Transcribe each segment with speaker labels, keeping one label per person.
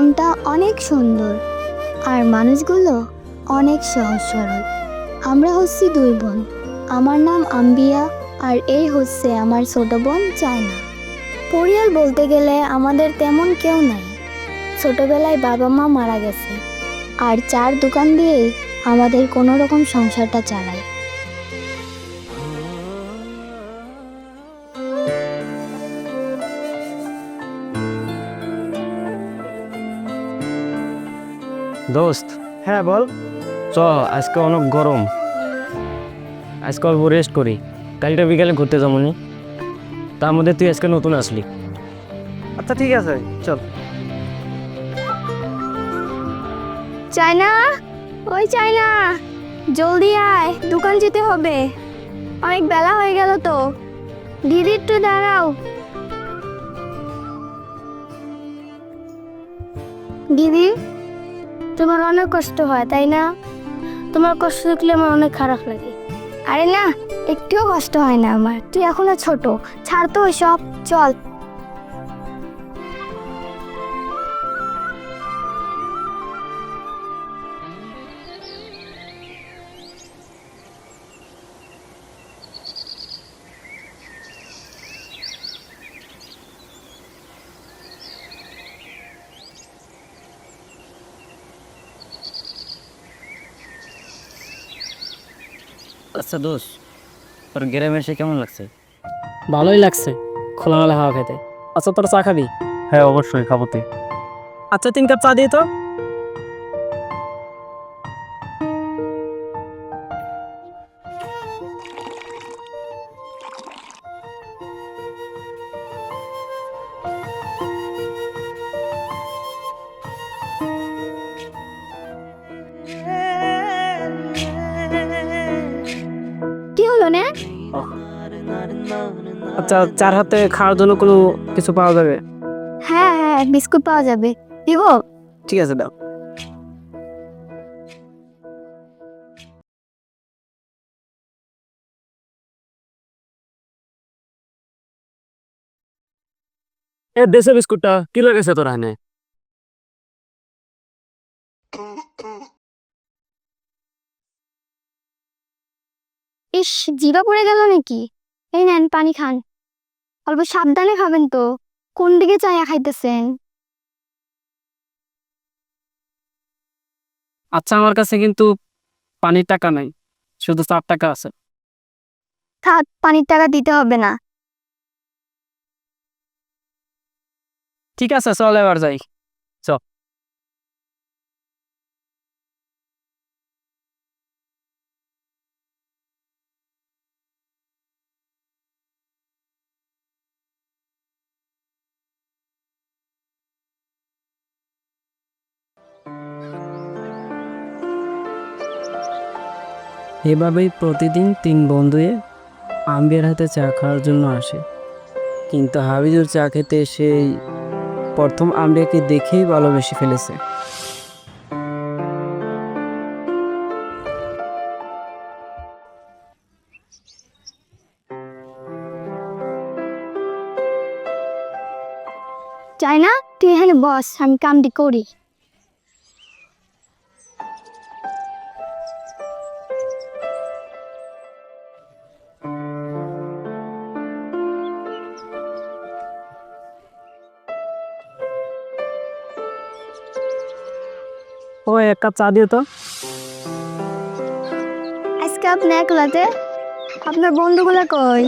Speaker 1: গ্রামটা অনেক সুন্দর আর মানুষগুলো অনেক সহজ সরল। আমরা হচ্ছি দুই বোন। আমার নাম আম্বিয়া আর এই হচ্ছে আমার ছোট বোন চায়না। পরিয়াল বলতে গেলে আমাদের তেমন কেউ নাই। ছোটবেলায় বাবা মা মারা গেছে আর চার দোকান দিয়েই আমাদের কোনো রকম সংসারটা চালায়
Speaker 2: দোস্ত।
Speaker 3: হ্যাঁ বল।
Speaker 2: চ আজকে অনেক গরম। আজকে অল্প রেস্ট করি। কালটা বিকালে ঘুরতে যাব নি। তার মধ্যে তুই আজকে নতুন আসলি।
Speaker 3: আচ্ছা ঠিক আছে চল।
Speaker 1: চায়না? ওই চায়না জলদি আয় দোকান যেতে হবে। অনেক বেলা হয়ে গেল তো। দিদি একটু দাঁড়াও। দিদি? তোমার অনেক কষ্ট হয়, তাই না? তোমার কষ্ট দেখলে আমার অনেক খারাপ লাগে। আরে না, একটুও কষ্ট হয় না আমার। তুই এখনও ছোট, ছাড় তো সব চল।
Speaker 2: আচ্ছা দোষ তোর গ্রামে এসে কেমন লাগছে?
Speaker 4: ভালোই লাগছে খোলামেলা হাওয়া খেতে। আচ্ছা তোর চা খাবি?
Speaker 2: হ্যাঁ অবশ্যই খাব তুই
Speaker 4: আচ্ছা তিন কাপ চা দিয়ে তো। আচ্ছা চার হাতে খাওয়ার জন্য কোনো কিছু পাওয়া যাবে?
Speaker 1: হ্যাঁ হ্যাঁ বিস্কুট পাওয়া যাবে। দিব?
Speaker 4: ঠিক আছে দাও। এ দেশে বিস্কুটটা। কি লেগেছে তোর হানে
Speaker 1: ইস জিবা পড়ে গেল নাকি? এই নেন পানি খান। অল্প সাবধানে খাবেন তো। কোন দিকে চাইয়া খাইতেছেন?
Speaker 4: আচ্ছা আমার কাছে কিন্তু পানির টাকা নাই। শুধু চার টাকা আছে।
Speaker 1: থাক পানির টাকা দিতে হবে না।
Speaker 4: ঠিক আছে চল এবার যাই। এভাবেই প্রতিদিন তিন বন্ধুয়ে আম্বিয়ার হাতে চা খাওয়ার জন্য আসে। কিন্তু হাবিজুর চা খেতে সেই প্রথম আম্বিয়াকে দেখেই ভালোবেসে ফেলেছে।
Speaker 1: চাই না তুই এখানে বস, আমি কামটি করি।
Speaker 4: ও এক কাপ চা দিও তো।
Speaker 1: আজকে আপনি একলাতে? আপনার বন্ধুগুলো কই?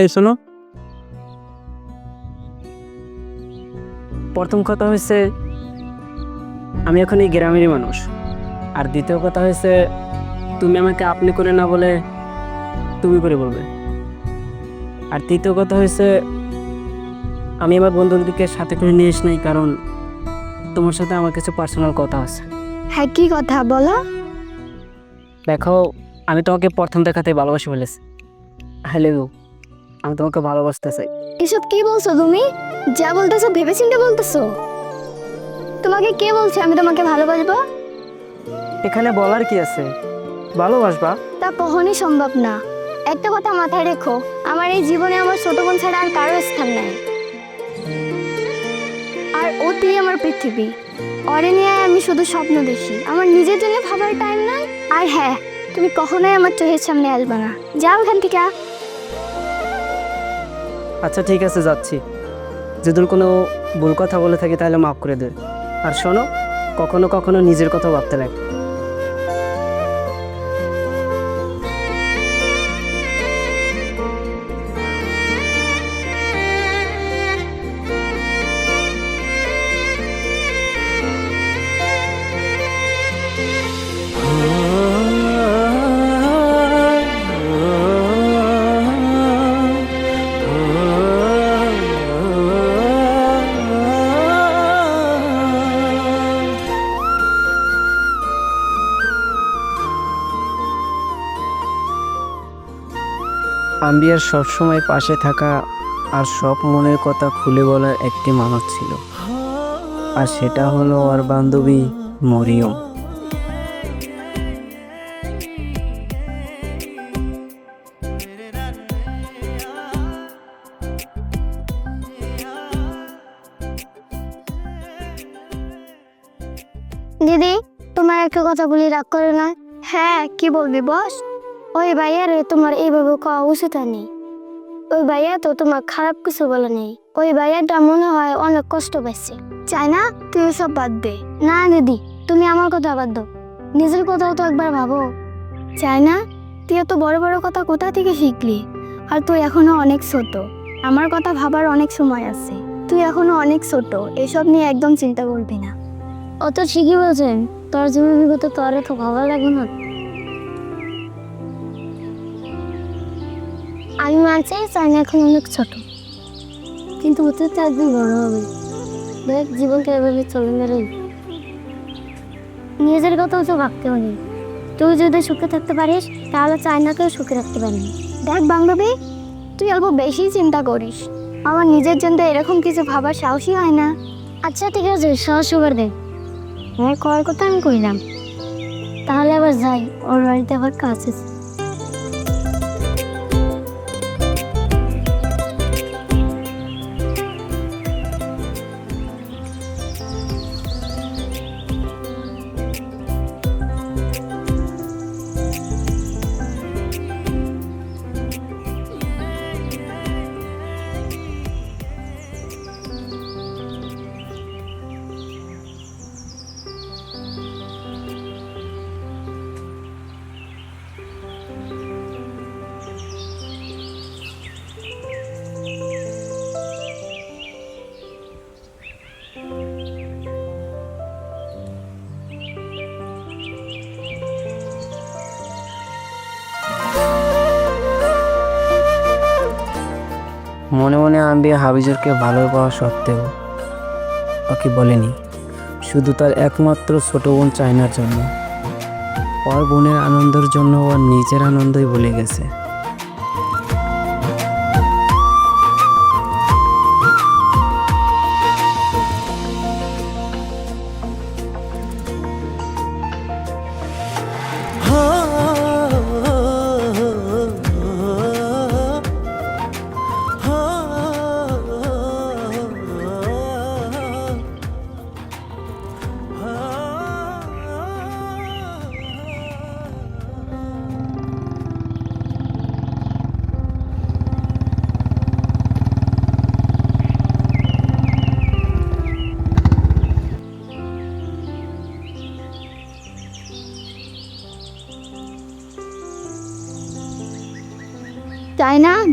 Speaker 4: এই শোনো। প্রথম কথা হয়েছে আমি এখন এই গ্রামেরই মানুষ। আর দ্বিতীয় কথা হয়েছে তুমি আমাকে আপনি করে না বলে তুমি করে বলবে। আর তৃতীয় কথা হয়েছে আমি আমার বন্ধুদেরকে সাথে করে নিয়ে এস নাই কারণ তোমার সাথে আমার কিছু পার্সোনাল কথা আছে।
Speaker 1: হ্যাঁ কি কথা বলো?
Speaker 4: দেখো আমি তোমাকে প্রথম দেখাতে ভালোবাসি ফেলেছি হ্যালো আমি তোমাকে ভালোবাসতে চাই।
Speaker 1: এসব কি বলছো তুমি? যা বলতেছো ভেবেচিন্তে বলতেছো? তোমাকে কে বলছে আমি তোমাকে ভালোবাসবো?
Speaker 4: এখানে বলার কি আছে? ভালোবাসবা?
Speaker 1: তা কখনই সম্ভব না। একটা কথা মাথায় রেখো আমার এই জীবনে আমার ছোট বোন ছাড়া আর কারও স্থান নাই। আর আমার পৃথিবী। অরে নিয়ে আমি শুধু স্বপ্ন দেখি। আমার নিজের জন্য ভাবার টাইম নাই। আর হ্যাঁ তুমি কখনোই আমার চোখের সামনে আসবে না। যাও এখান থেকে।
Speaker 4: আচ্ছা ঠিক আছে, যাচ্ছি। যদি কোনো ভুল কথা বলে থাকি, তাহলে মাফ করে দে। আর শোনো, কখনো কখনো নিজের কথা ভাবতে লাগে। আম্বিয়ার সবসময় পাশে থাকা আর সব মনের কথা খুলে বলার একটি মানুষ ছিল। আর সেটা হলো ওর বান্ধবী মরিয়ম।
Speaker 1: দিদি, তোমার একটা কথা বলি, রাগ করে না? হ্যাঁ কি বলবি, বস? ওই ভাইয়া রে, তোমার এইভাবে কওয়া উচিত হয়নি। ওই ভাইয়া তো তোমার খারাপ কিছু বলে নেই। ওই ভাইয়াটা মনে হয় অনেক কষ্ট পাইছে। চাই না, তুই সব বাদ দে। না দিদি, তুমি আমার কথা বাদ দাও। নিজের কথাও তো একবার ভাবো। চাই না, তুই এত বড় বড় কথা কোথা থেকে শিখলি? আর তুই এখনও অনেক ছোট। আমার কথা ভাবার অনেক সময় আছে। তুই এখনও অনেক ছোট, এসব নিয়ে একদম চিন্তা করবি না। অত ঠিকই বলছেন। তোর জীবন বিগত তোর তো ভালো লাগে না। আমি মানছি চাইনা এখন অনেক ছোট। কিন্তু ওতে তো একদিন বড় হবে। দেখ জীবনকে এভাবে চলে মেরে নিজের কথাও তো ভাবতে হবে তুই যদি সুখে থাকতে পারিস, তাহলে চাইনাকেও সুখে রাখতে পারবি দেখ, বান্ধবী, তুই অল্প বেশি চিন্তা করিস। আমার নিজের জন্য এরকম কিছু ভাবার সাহসই হয় না। আচ্ছা ঠিক আছে সাহস করে দে। হ্যাঁ করার কথা আমি কইলাম। তাহলে আবার যাই, ওর বাড়িতে আবার কাজ আছে।
Speaker 4: মনে মনে আমি হাবিজুরকে ভালো পাওয়া সত্ত্বেও ওকে বলেনি। শুধু তার একমাত্র ছোট বোন চায়নার জন্য। ওর বোনের আনন্দের জন্য ওর নিজের আনন্দই বলে গেছে।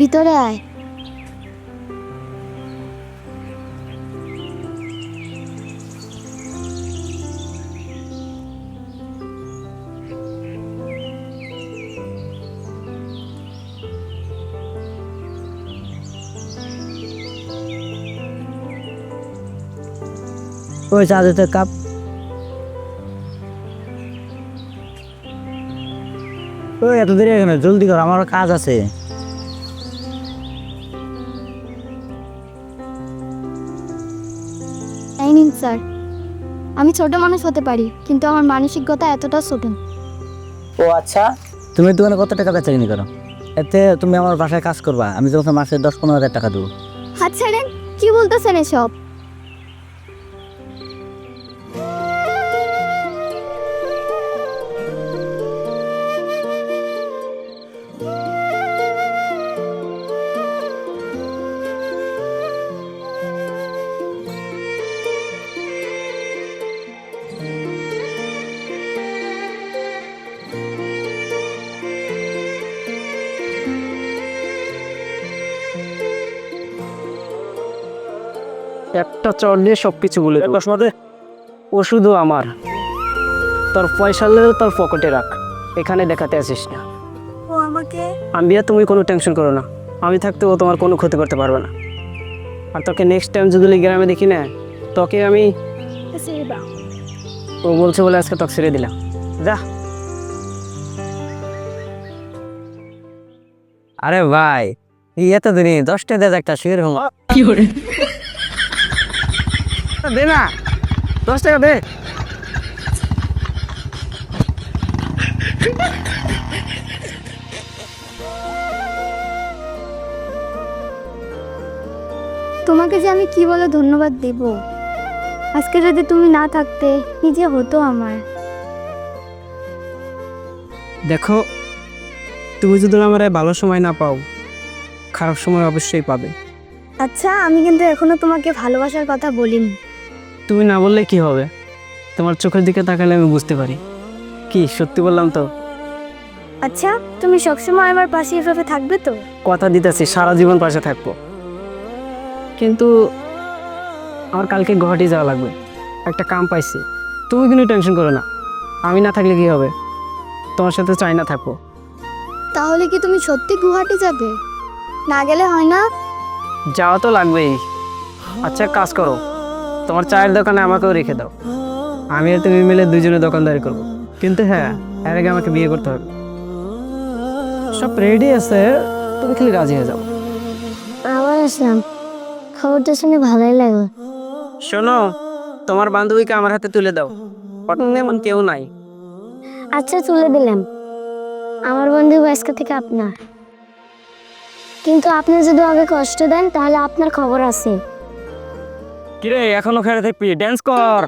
Speaker 1: ভিতরে আয়।
Speaker 3: ওই চা দিতে কাপ। ওই এত দেরি এখানে জলদি কর আমার কাজ আছে।
Speaker 1: স্যার। আমি ছোট মানুষ হতে পারি কিন্তু আমার মানসিকতা এতটা ছোট। না।
Speaker 3: ও আচ্ছা? তুমি দোকানে কত টাকা বেচাকিনি করো? এতে তুমি আমার বাসায় কাজ করবা আমি তোমাকে মাসে দশ পনেরো হাজার টাকা দেবো।
Speaker 1: হাত ছাড়েন কি বলতেছেন এসব?
Speaker 4: চর দিয়ে সব কিছু বলে দেবো। ও শুধু আমার। তোর পয়সা হলেও তোর পকেটে রাখ। এখানে দেখাতে আসিস না।
Speaker 1: ও আমাকে?
Speaker 4: আম্বিয়া তুমি কোনো টেনশন করো না। আমি থাকতে ও তোমার কোনো ক্ষতি করতে পারবে না। আর তোকে নেক্সট টাইম যদি গ্রামে দেখি না তোকে আমি ও বলছে বলে আজকে তোকে ছেড়ে দিলাম। যা।
Speaker 3: আরে ভাই এত দিনই দশটা দেয় একটা শিখের হোম
Speaker 4: দে না। দশ টাকা দে।
Speaker 1: তোমাকে যে আমি কি বলে ধন্যবাদ দেব? আজকে যদি তুমি না থাকতে কি যে হতো আমার।
Speaker 4: দেখো তুমি যদি আমার ভালো সময় না পাও খারাপ সময় অবশ্যই পাবে।
Speaker 1: আচ্ছা আমি কিন্তু এখনও তোমাকে ভালোবাসার কথা বলিনি।
Speaker 4: তুমি না বললে কি হবে? তোমার চোখের দিকে তাকালে আমি বুঝতে পারি। কি সত্যি বললাম তো?
Speaker 1: আচ্ছা তুমি সবসময় আমার পাশে এভাবে থাকবে তো?
Speaker 4: কথা দিতেছি সারা জীবন পাশে থাকব। কিন্তু আমার কালকে গুয়াহাটি যাওয়া লাগবে। একটা কাম পাইছি। তুমি কিন্তু টেনশন করো না। আমি না থাকলে কি হবে? তোমার সাথে চাই না থাকব।
Speaker 1: তাহলে কি তুমি সত্যি গুয়াহাটি যাবে? না গেলে হয় না?
Speaker 4: যাওয়া তো লাগবেই। আচ্ছা কাজ করো। তোমার চায়ের দোকানে আমাকেও রেখে দাও। আমি আর তুমি মিলে দুজনে দোকানদারি করব। কিন্তু হ্যাঁ এর আগে আমাকে বিয়ে করতে হবে। সব রেডি আছে তুমি খালি রাজি হয়ে যাও।
Speaker 1: আবার আসলাম। খবরটা শুনে ভালোই লাগল।
Speaker 4: শোনো তোমার বান্ধবীকে আমার হাতে তুলে দাও। পছন্দ এমন কেউ নাই।
Speaker 1: আচ্ছা তুলে দিলাম। আমার বন্ধু আজকে থেকে আপনার। কিন্তু আপনি যদি আগে কষ্ট দেন তাহলে আপনার খবর আছে।
Speaker 2: কিরে এখনও খেলে থাকবি ড্যান্স কর।